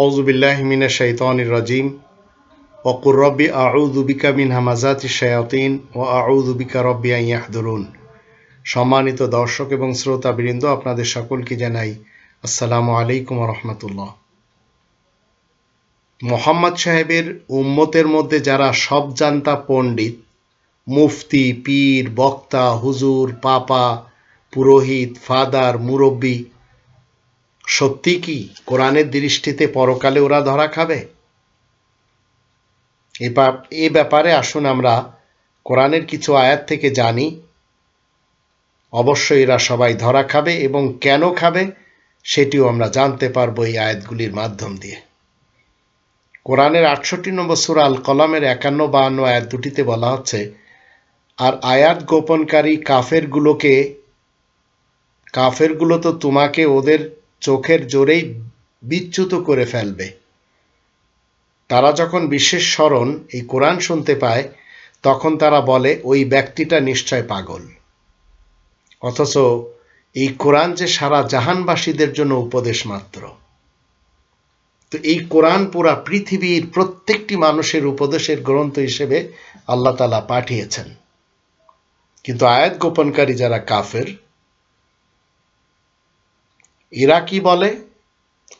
আউজুবিল্লাহমিনা শৈতানির রাজিম। অকুর রব্বি আউদুবিকা মিন হামাজাতি শয়াতিন ও আউদুবিকা রব্বি আইয়াহদুরুন সম্মানিত দর্শক এবং শ্রোতাবৃন্দ, আপনাদের সকলকে জানাই আসসালামু আলাইকুম রহমতুল্লাহ। মোহাম্মদ সাহেবের উম্মতের মধ্যে যারা সব জানতা পণ্ডিত, মুফতি, পীর, বক্তা, হুজুর, পাপা, পুরোহিত, ফাদার, মুরব্বী সত্যি কি কোরআনের দৃষ্টিতে পরকালে ওরা ধরা খাবে? এ ব্যাপারে আসুন আমরা কোরআনের কিছু আয়াত থেকে জানি। অবশ্যই এরা সবাই ধরা খাবে এবং কেন খাবে সেটিও আমরা জানতে পারব এই আয়াতগুলির মাধ্যম দিয়ে। কোরআনের আটষট্টি নম্বর সুরা আল কলামের একান্ন বাহান্ন আয়াত দুটিতে বলা হচ্ছে, আর আয়াত গোপনকারী কাফেরগুলোকে, কাফেরগুলো তো তোমাকে ওদের চোখের জোরেই বিচ্যুত করে ফেলবে। তারা যখন বিশেষ স্মরণ এই কোরআন শুনতে পায়, তখন তারা বলে, ওই ব্যক্তিটা নিশ্চয় পাগল। অথচ এই কোরআন যে সারা জাহানবাসীদের জন্য উপদেশ মাত্র। তো এই কোরআন পুরা পৃথিবীর প্রত্যেকটি মানুষের উপদেশের গ্রন্থ হিসেবে আল্লাহ তালা পাঠিয়েছেন। কিন্তু আয়াত গোপনকারী যারা কাফের এরা কি বলে?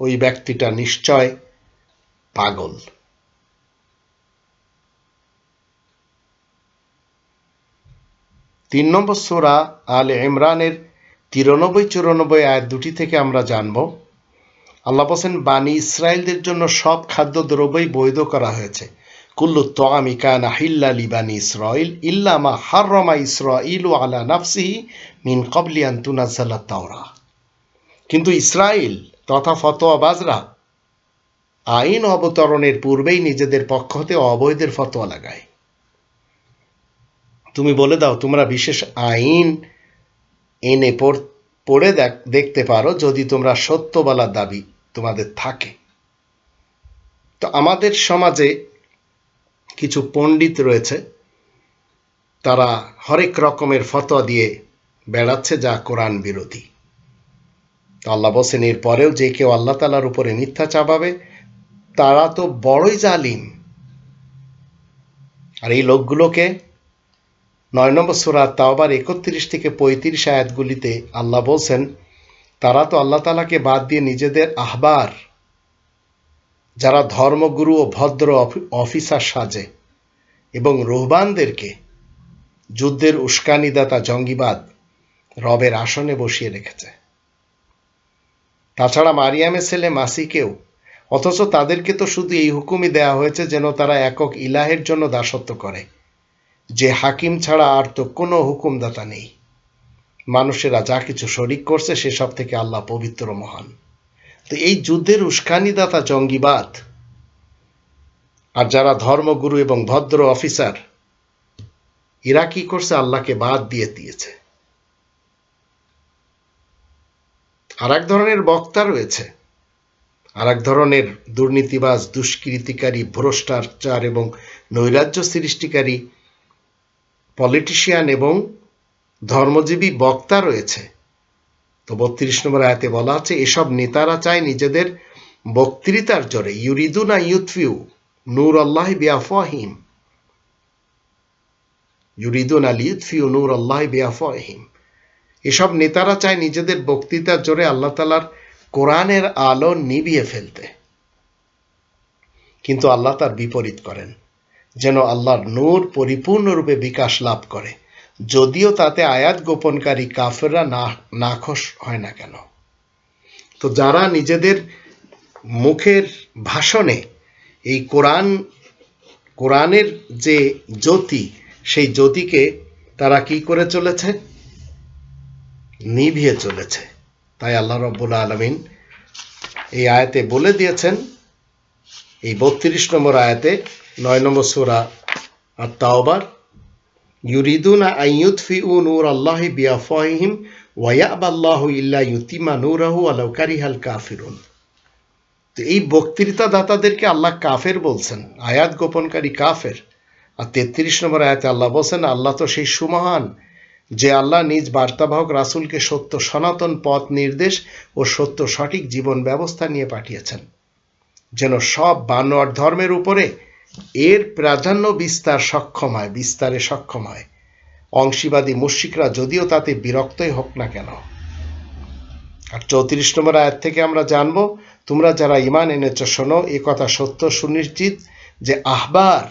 ওই ব্যক্তিটা নিশ্চয় পাগল। তিন নম্বর সোরা আল ইমরানের তিরানব্বই, চুরানব্বই আয়াত দুটি থেকে আমরা জানব, আল্লাহ বসেন বাণী ইসরায়েলদের জন্য সব খাদ্য দ্রব্যই বৈধ করা হয়েছে। কুল্লু তোয়ামি কানা হিল্লা লিবানি ইসরাইল ইল্লামা হাররমা ইসরাইল আলা নাফসিহি মিন কবলিয়ান তুনাজ্জালা তাওরা। কিন্তু ইসরায়েল তথা ফতোয়াবাজরা আইন অবতরণের পূর্বেই নিজেদের পক্ষ হতে অবৈধের ফতোয়া লাগায়। তুমি বলে দাও, তোমরা বিশেষ আইন এনে পড়ে দেখতে পারো যদি তোমরা সত্য বলার দাবি তোমাদের থাকে। তো আমাদের সমাজে কিছু পণ্ডিত রয়েছে, তারা হরেক রকমের ফতোয়া দিয়ে বেড়াচ্ছে যা কোরআন বিরোধী। আল্লাহ বসেন এর পরেও যে কেউ আল্লাহ তালার উপরে মিথ্যা চাপাবে, তারা তো বড়ই জালিম। আর এই লোকগুলোকে নয় নম্বর সুরা তাওবার একত্রিশ থেকে পঁয়ত্রিশ আয়াতগুলিতে আল্লাহ বলছেন, তারা তো আল্লাহ তালাকে বাদ দিয়ে নিজেদের আহবার, যারা ধর্মগুরু ও ভদ্র অফিসার সাজে এবং রোহবানদেরকে যুদ্ধের উস্কানিদাতা জঙ্গিবাদ রবের আসনে বসিয়ে রেখেছে। তাছাড়া মারিয়ামের ছেলে মাসিকেও। অথচ তাদেরকে তো শুধু এই হুকুমই দেয়া হয়েছে যেন তারা একক ইলাহের জন্য দাসত্ব করে। যে হাকিম ছাড়া আর তো কোনো হুকুমদাতা নেই। মানুষেরা যা কিছু শরিক করছে সেসব থেকে আল্লাহ পবিত্র মহান। তো এই যুদ্ধের উস্কানিদাতা জঙ্গিবাদ? আর যারা ধর্মগুরু এবং ভদ্র অফিসার, এরা কি করছে? আল্লাহকে বাদ দিয়ে দিয়েছে। আর এক ধরনের বক্তা রয়েছে। আর এক ধরনের দুর্নীতিবাজ, দুষ্কৃতিকারী, ভ্রষ্টাচার এবং নৈরাজ্য সৃষ্টিকারী পলিটিশিয়ান এবং ধর্মজীবী বক্তা রয়েছে। তো বত্রিশ নম্বর আয়াতে বলা আছে, এসব নেতারা চায় নিজেদের বক্তৃতার জোরে। ইউরিদুনা ইউথফিউ নূর আল্লাহ বিয়াফাহিম ইউরিদুন আল নূর আল্লাহ বিয়াফাহিম এসব নেতারা চায় নিজেদের বক্তৃতার জোরে আল্লাহ তালার কোরআনের আলো নিভিয়ে ফেলতে। কিন্তু আল্লাহ তার বিপরীত করেন, যেন আল্লাহর নূর পরিপূর্ণরূপে বিকাশ লাভ করে। যদিও তাতে আয়াত গোপনকারী কাফেররা না, নাখোশ হয় না কেন? তো যারা নিজেদের মুখের ভাষণে এই কোরআন, কোরআনের যে জ্যোতি, সেই জ্যোতিকে তারা কি করে চলেছে? নিভিয়ে চলেছে। তাই আল্লাহ রব্বুল আলমিন এই আয়াতে বলে দিয়েছেন, এই বত্রিশ নম্বর আয়াতে, নয় নম্বর সোরা আর তাওবার ইউরিদুনা আইয়ুৎফি উ নূর আল্লাহি বিয়াফাহিম ওয়াব আল্লাহ ইল্লা ইউতিমা নূরাহু আলাউ কারিহাল কাফিরুন। তো এই বক্তৃতা দাতাদেরকে আল্লাহ কাফের বলছেন, আয়াত গোপনকারী কাফের। আর তেত্রিশ নম্বর আয়াতে আল্লাহ বলছেন, আল্লাহ তো সেই সুমহান যে আল্লাহ নিজ বার্তাবাহক রাসুলকে সত্য সনাতন পথ নির্দেশ ও সত্য সঠিক জীবন ব্যবস্থা নিয়ে পাঠিয়েছেন। যেন সব বানোয়ার ধর্মের উপরে এর প্রাধান্য বিস্তার সক্ষম হয়, বিস্তারে সক্ষম হয়। অংশীবাদী মুশিকরা যদিও তাতে বিরক্তই হোক না কেন। আর চৌত্রিশ নম্বর আয়াত থেকে আমরা জানব, তোমরা যারা ইমান এনেছ শোনো, এ কথা সত্য সুনিশ্চিত যে আহবার,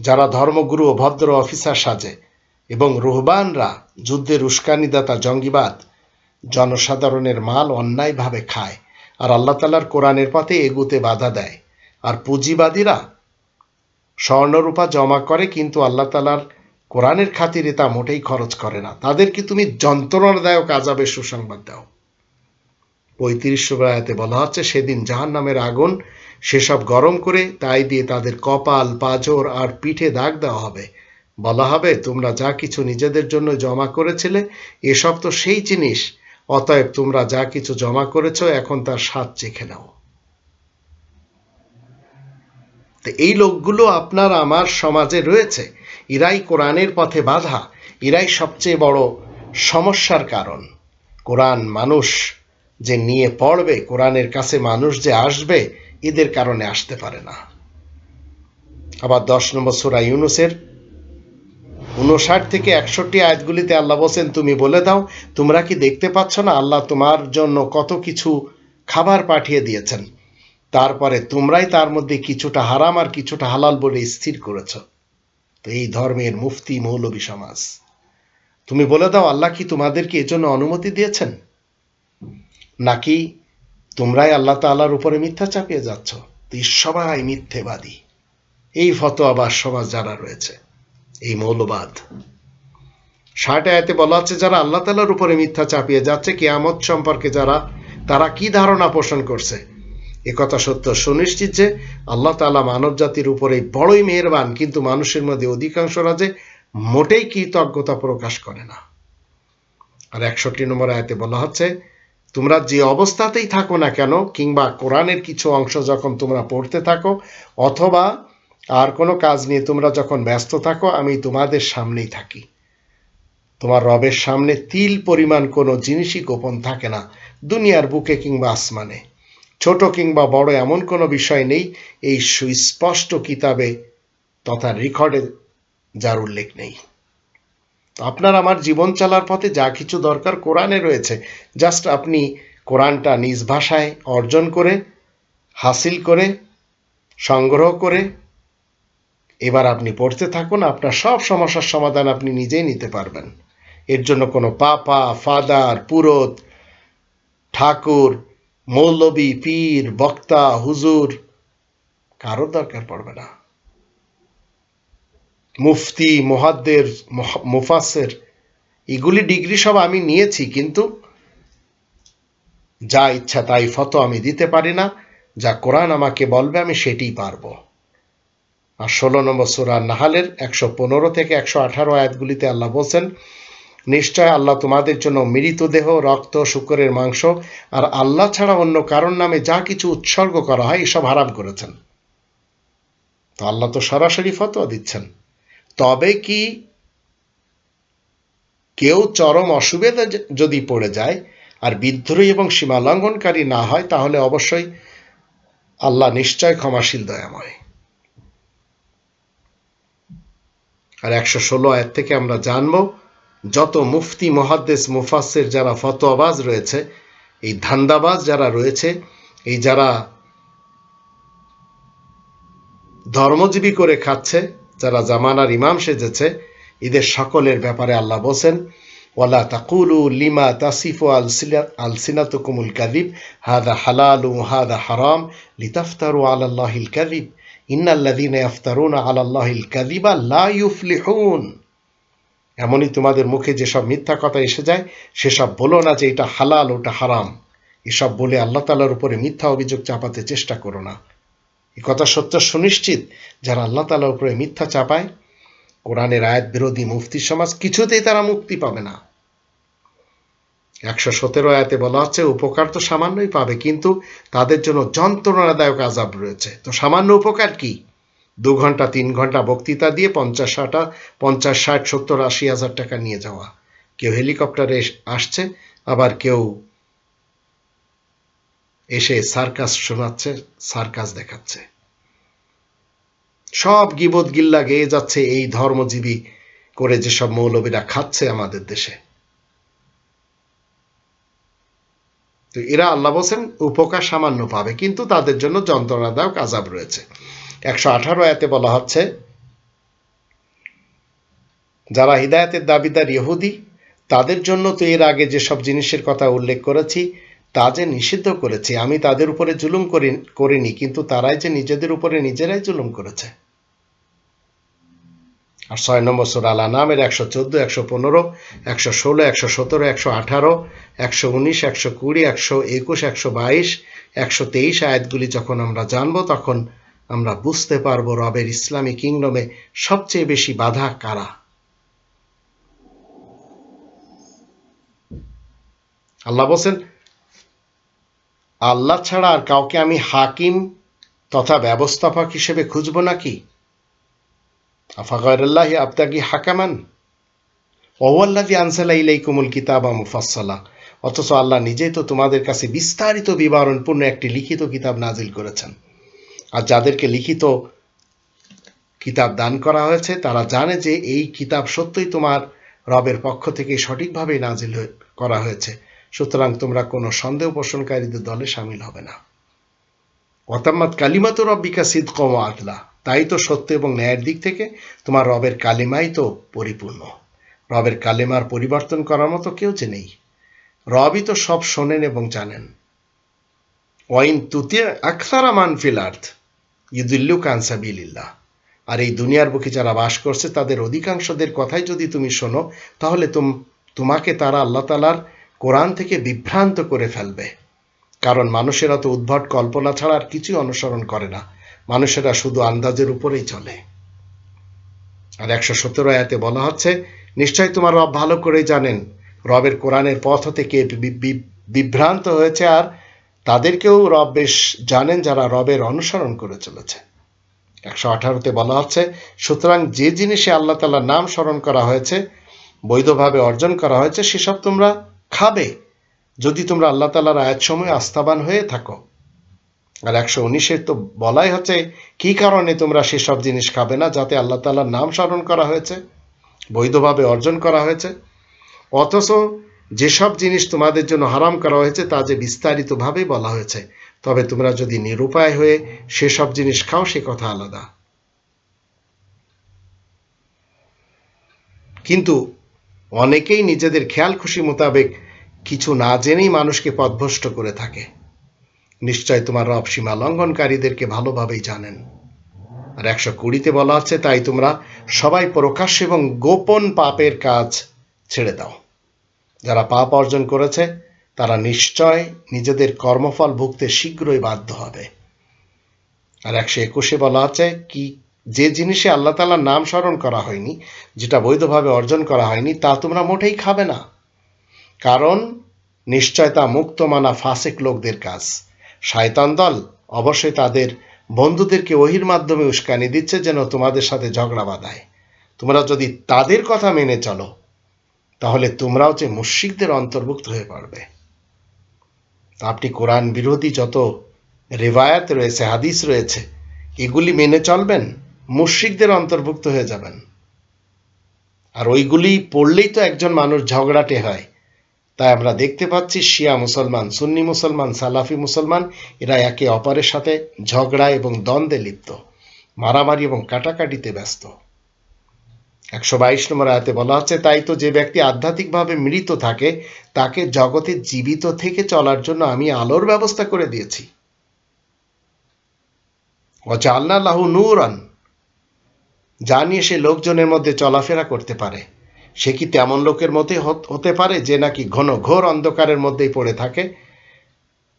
যারা ধর্মগুরু ও ভদ্র অফিসার সাজে এবং রোহবানরা যুদ্ধের উস্কানিদাতা জঙ্গিবাদ, জনসাধারণের মাল অন্যায়ভাবে খায় আর আল্লাহ তালার কোরআনের পথে এগুতে বাধা দেয়। আর পুঁজিবাদীরা স্বর্ণরূপা জমা করে কিন্তু আল্লাহ তালার কোরআনের খাতিরে তা মোটেই খরচ করে না। তাদেরকে তুমি যন্ত্রণাদায়ক আজাবের সুসংবাদ দাও? পঁয়ত্রিশ আয়াতে বলা হচ্ছে, সেদিন জাহান নামের আগুন সেসব গরম করে তাই দিয়ে তাদের কপাল, পাজর আর পিঠে দাগ দেওয়া হবে। বলা হবে, তোমরা যা কিছু নিজেদের জন্য জমা করেছিলে, এসব তো সেই জিনিস। অতএব তোমরা যা কিছু জমা করেছ, এখন তার স্বাদ চেখে নাও। এই লোকগুলো আপনার আমার সমাজে রয়েছে। ইরাই কোরআনের পথে বাধা। ইরাই সবচেয়ে বড় সমস্যার কারণ। কোরআন মানুষ যে নিয়ে পড়বে, কোরআনের কাছে মানুষ যে আসবে, এদের কারণে আসতে পারে না। আবার দশ নম্বর সুরা ইউনুসের উনষাট থেকে একষট্টি আয়াতগুলিতে আল্লাহ বলছেন, তুমি বলে দাও, তোমরা কি দেখতে পাচ্ছ না আল্লাহ তোমার জন্য কত কিছু খাবার পাঠিয়ে দিয়েছেন? তারপরে তোমরাই তার মধ্যে কিছুটা হারাম আর কিছুটা হালাল বলে স্থির করেছ। তো এই ধর্মের মুফতি মৌলবী সমাজ। তুমি বলে দাও, আল্লাহ কি তোমাদেরকে এজন্য অনুমতি দিয়েছেন? নাকি তোমরাই আল্লাহ তাল্লাহর উপরে মিথ্যা চাপিয়ে যাচ্ছ? তো এই সবাই মিথ্যেবাদী। এই ফতোয়াবাস সমাজ যারা রয়েছে এই মৌলবাদ। ষাট আয়াতে বলা হচ্ছে যারা আল্লাহ তালার উপরে মিথ্যা চাপিয়ে যাচ্ছে, কেয়ামত সম্পর্কে যারা, তারা কি ধারণা পোষণ করছে? একথা সত্য সুনিশ্চিত যে আল্লাহ তালা মানব জাতির উপরে বড়ই মেহরবান, কিন্তু মানুষের মধ্যে অধিকাংশ রাজে মোটেই কৃতজ্ঞতা প্রকাশ করে না। আর একষট্টি নম্বর আয়াতে বলা হচ্ছে, তোমরা যে অবস্থাতেই থাকো না কেন, কিংবা কোরআনের কিছু অংশ যখন তোমরা পড়তে থাকো, অথবা আর কোনো কাজ নিয়ে তোমরা যখন ব্যস্ত থাকো, আমি তোমাদের সামনেই থাকি। তোমার রবের সামনে তিল পরিমাণ কোনো জিনিসই গোপন থাকে না, দুনিয়ার বুকে কিংবা আসমানে। ছোট কিংবা বড় এমন কোনো বিষয় নেই, এই সুস্পষ্ট কিতাবে তথা রেকর্ডে যার উল্লেখ নেই। আপনার আমার জীবন চলার পথে যা কিছু দরকার কোরআনে রয়েছে, জাস্ট আপনি কোরআনটা নিজ ভাষায় অর্জন করে, হাসিল করে, সংগ্রহ করে এবার আপনি পড়তে থাকুন, আপনার সব সমস্যার সমাধান আপনি নিজেই নিতে পারবেন। এর জন্য কোনো পাপা, ফাদার, পুরোত, ঠাকুর, মৌলবী, পীর, বক্তা, হুজুর, কারোর দরকার পড়বে না। মুফতি, মোহাদ্দের মুফাসের এগুলি ডিগ্রি সব আমি নিয়েছি, কিন্তু যা ইচ্ছা তাই ফতো আমি দিতে পারি না। যা কোরআন আমাকে বলবে আমি সেটিই পারব। আর ষোলো নম্বর সুরা নাহালের একশো পনেরো থেকে একশো আঠারো আয়াতগুলিতে আল্লাহ বলছেন, নিশ্চয় আল্লাহ তোমাদের জন্য মৃত দেহ, রক্ত, শুকরের মাংস আর আল্লাহ ছাড়া অন্য কারণ নামে যা কিছু উৎসর্গ করা হয় এসব হারাম করেছেন। তো আল্লাহ তো সরাসরি ফতোয়া দিচ্ছেন। তবে কি কেউ চরম অসুবিধা যদি পড়ে যায় আর বিদ্রোহী এবং সীমালঙ্ঘনকারী না হয়, তাহলে অবশ্যই আল্লাহ নিশ্চয় ক্ষমাশীল, দয়াময়। আর একশো ষোলো আয়ের থেকে আমরা জানব, যত মুফতি মহাদ্দেশ মুফাসের যারা ফতোয়াবাজ রয়েছে, এই ধান্দাবাজ যারা রয়েছে, এই যারা ধর্মজীবী করে খাচ্ছে, যারা জামানার ইমাম সেজেছে, এদের সকলের ব্যাপারে আল্লাহ বলছেন, ওয়ালা তাকুলু লিমা তাসিফু আল আল সিনাতুকুমুল কাদিব হাদা হালালু হাদা হারাম, লিতাফতারু আলাল্লাহিল কাদিব ইউফলিহুন। এমনই তোমাদের মুখে যেসব মিথ্যা কথা এসে যায়, সেসব বলো না যে এটা হালাল, ওটা হারাম। এসব বলে আল্লাহ তালার উপরে মিথ্যা অভিযোগ চাপাতে চেষ্টা করো না। এ কথা সত্য সুনিশ্চিত, যারা আল্লাহ তালার উপরে মিথ্যা চাপায়, কোরআনের আয়াত বিরোধী মুফতি সমাজ কিছুতেই তারা মুক্তি পাবে না। একশো সতেরো আয়াতে বলা হচ্ছে উপকার তো সামান্যই পাবে, কিন্তু তাদের জন্য যন্ত্রণাদায়ক আজাব রয়েছে। তো সামান্য উপকার কি? দু ঘণ্টা, তিন ঘণ্টা বক্তৃতা দিয়ে পঞ্চাশ ষাটা পঞ্চাশ, ষাট, সত্তর, আশি হাজার টাকা নিয়ে যাওয়া। কেউ হেলিকপ্টারে আসছে, আবার কেউ এসে সার্কাস শোনাচ্ছে, সার্কাস দেখাচ্ছে। সব গিবত গিল্লা গেয়ে যাচ্ছে এই ধর্মজীবী করে যেসব মৌলবীরা খাচ্ছে আমাদের দেশে। তো এরা আল্লাহ বলছেন, উপকার সামান্য পাবে, কিন্তু তাদের জন্য যন্ত্রণাদায়ক আজাব রয়েছে। একশো আঠারো এতে বলা হচ্ছে, যারা হৃদায়তের দাবিদার ইহুদি, তাদের জন্য তো এর আগে যেসব জিনিসের কথা উল্লেখ করেছি, তা যে নিষিদ্ধ করেছি, আমি তাদের উপরে জুলুম করি, করিনি, কিন্তু তারাই যে নিজেদের উপরে নিজেরাই জুলুম করেছে। আর ছয় নম্বর সুর আলা নামের একশো চোদ্দ, একশো পনেরো, একশো ষোলো, একশো সতেরো, একশো আঠারো, একশো উনিশ, একশো কুড়ি, একশো একুশ, একশো বাইশ, একশো তেইশ আয়াতগুলি যখন আমরা জানব তখন আমরা বুঝতে পারব রবের ইসলামী কিংডমে সবচেয়ে বেশি বাধা কারা। আল্লাহ বলছেন, আল্লাহ ছাড়া আর কাউকে আমি হাকিম তথা ব্যবস্থাপক হিসেবে খুঁজব নাকি? হাকামান? আনসালা ইলাইকুমুল মুফাসসালা। অথচ আল্লাহ নিজেই তো তোমাদের কাছে বিস্তারিত বিবরণপূর্ণ একটি লিখিত কিতাব নাজিল করেছেন। আর যাদেরকে লিখিত কিতাব দান করা হয়েছে, তারা জানে যে এই কিতাব সত্যই তোমার রবের পক্ষ থেকে সঠিকভাবে নাজিল করা হয়েছে। সুতরাং তোমরা কোনো সন্দেহ পোষণকারীদের দলে সামিল হবে না। অতাম্মাত কালিমাত রব্বিকা সিদ কম আদলা। তাই তো সত্য এবং ন্যায়ের দিক থেকে তোমার রবের কালিমাই তো পরিপূর্ণ। রবের কালিমার পরিবর্তন করার মতো কেউ যে নেই। রবই তো সব শোনেন এবং জানেন। ওয়াইন তুতিয়া আখতারা মানফিল আর্থ ইদুল্লু কানসাবিল্লাহ আর এই দুনিয়ার বুকে যারা বাস করছে, তাদের অধিকাংশদের কথাই যদি তুমি শোনো, তাহলে তুম, তোমাকে তারা আল্লাহ তালার কোরআন থেকে বিভ্রান্ত করে ফেলবে। কারণ মানুষেরা তো উদ্ভট কল্পনা ছাড়া আর কিছুই অনুসরণ করে না। মানুষেরা শুধু আন্দাজের উপরেই চলে। আর একশো সতেরো আয়াতে বলা হচ্ছে, নিশ্চয় তোমার রব ভালো করেই জানেন, রবের কোরআনের পথ থেকে বিভ্রান্ত হয়েছে আর তাদেরকেও রব বেশ জানেন যারা রবের অনুসরণ করে চলেছে। একশো আঠারোতে বলা হচ্ছে, সুতরাং যে জিনিসে আল্লাহ তালার নাম স্মরণ করা হয়েছে, বৈধভাবে অর্জন করা হয়েছে, সেসব তোমরা খাবে। যদি তোমরা আল্লাহ তালার সময় আস্থাবান হয়ে থাকো। আর একশো উনিশের তো বলাই হচ্ছে, কি কারণে তোমরা সেসব জিনিস খাবে না যাতে আল্লাহ তালার নাম স্মরণ করা হয়েছে, বৈধভাবে অর্জন করা হয়েছে? অথচ যেসব জিনিস তোমাদের জন্য হারাম করা হয়েছে তা যে বিস্তারিতভাবে বলা হয়েছে। তবে তোমরা যদি নিরুপায় হয়ে সেসব জিনিস খাও, সে কথা আলাদা। কিন্তু অনেকেই নিজেদের খেয়াল খুশি মোতাবেক কিছু না জেনেই মানুষকে পথভ্রষ্ট করে থাকে। নিশ্চয় তোমার রব সীমা লঙ্ঘনকারীদেরকে ভালোভাবেই জানেন। আর একশো কুড়িতে বলা আছে, তাই তোমরা সবাই প্রকাশ্য এবং গোপন পাপের কাজ ছেড়ে দাও। যারা পাপ অর্জন করেছে, তারা নিশ্চয় নিজেদের কর্মফল ভুগতে শীঘ্রই বাধ্য হবে। আর একশো একুশে বলা আছে, কি যে জিনিসে আল্লাহ তালার নাম স্মরণ করা হয়নি, যেটা বৈধভাবে অর্জন করা হয়নি, তা তোমরা মোটেই খাবে না। কারণ নিশ্চয় তা মুক্ত মানা ফাসেক লোকদের কাজ। শায়তান দল অবশ্যই তাদের বন্ধুদেরকে ওহির মাধ্যমে উস্কানি দিচ্ছে যেন তোমাদের সাথে ঝগড়া বাঁধায়। তোমরা যদি তাদের কথা মেনে চলো, তাহলে তোমরাও যে মুশ্রিকদের অন্তর্ভুক্ত হয়ে পড়বে। আপনি কোরআন বিরোধী যত রেবায়াত রয়েছে, হাদিস রয়েছে, এগুলি মেনে চলবেন, মুশ্রিকদের অন্তর্ভুক্ত হয়ে যাবেন। আর ওইগুলি পড়লেই তো একজন মানুষ ঝগড়াটে হয়। তাই আমরা দেখতে পাচ্ছি শিয়া মুসলমান, সুন্নি মুসলমান, সালাফি মুসলমান, এরা একে অপরের সাথে ঝগড়া এবং দ্বন্দ্বে লিপ্ত, মারামারি এবং কাটাকাটিতে ব্যস্ত। একশো বাইশ নম্বর আয়াতে বলা হচ্ছে, তাই তো যে ব্যক্তি আধ্যাত্মিকভাবে মৃত থাকে, তাকে জগতে জীবিত থেকে চলার জন্য আমি আলোর ব্যবস্থা করে দিয়েছি। অজাল্লা লাহু নূরান, যা নিয়ে সে লোকজনের মধ্যে চলাফেরা করতে পারে। সে কি তেমন লোকের মধ্যে হতে পারে যে নাকি ঘন ঘোর অন্ধকারের মধ্যেই পড়ে থাকে?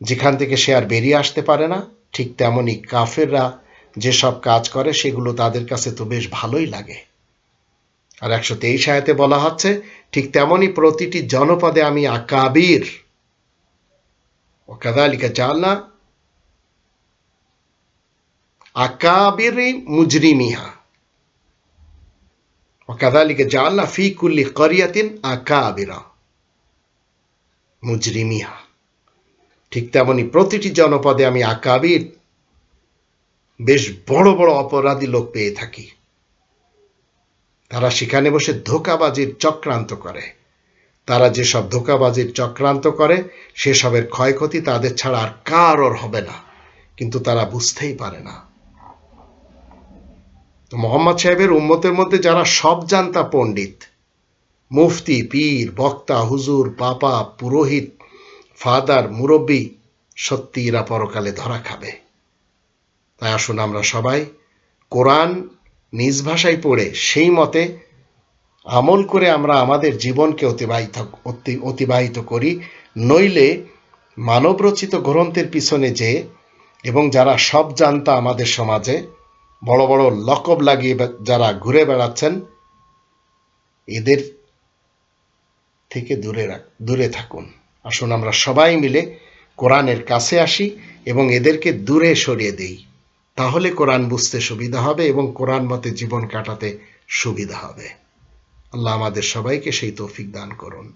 যেখান থেকে সে আর বেরিয়ে আসতে পারে না, ঠিক তেমনই কাফেররা যেসব কাজ করে সেগুলো তাদের কাছে তো বেশ ভালোই লাগে। আর একশো তেইশ আয়াতে বলা হচ্ছে, ঠিক তেমনই প্রতিটি জনপদে আমি আকাবির। ও কাদালিকা জালনা আকাবির মুজরিমিহা। وكذلك جعلنا في كل قرية أكابر মুজরিমিহা ঠিক তেমনি প্রতিটি জনপদে আমি আকাবির বেশ বড় বড় অপরাধী লোক পেয়ে থাকি তারা সেখানে বসে ধোকাবাজির চক্রান্ত করে তারা যেসব ধোকাবাজির চক্রান্ত করে সেসবের ক্ষয়ক্ষতি তাদের ছাড়া আর কারোর হবে না কিন্তু তারা বুঝতেই পারে না তো মোহাম্মদ সাহেবের উম্মতের মধ্যে যারা সব জানতা পণ্ডিত, মুফতি, পীর, বক্তা, হুজুর পাপা পুরোহিত, ফাদার, মুরব্বী, সত্যি এরা পরকালে ধরা খাবে। তাই আসুন আমরা সবাই কোরআন নিজ ভাষায় পড়ে সেই মতে আমল করে আমরা আমাদের জীবনকে অতিবাহিত, অতি- অতিবাহিত করি, নইলে মানবরচিত গ্রন্থের পিছনে যে এবং যারা সব জানতা আমাদের সমাজে বড় বড় লকব লাগিয়ে যারা ঘুরে বেড়াচ্ছেন, এদের থেকে দূরে দূরে থাকুন। আসুন আমরা সবাই মিলে কোরআনের কাছে আসি এবং এদেরকে দূরে সরিয়ে দেই। তাহলে কোরআন বুঝতে সুবিধা হবে এবং কোরআন মতে জীবন কাটাতে সুবিধা হবে। আল্লাহ আমাদের সবাইকে সেই তৌফিক দান করুন।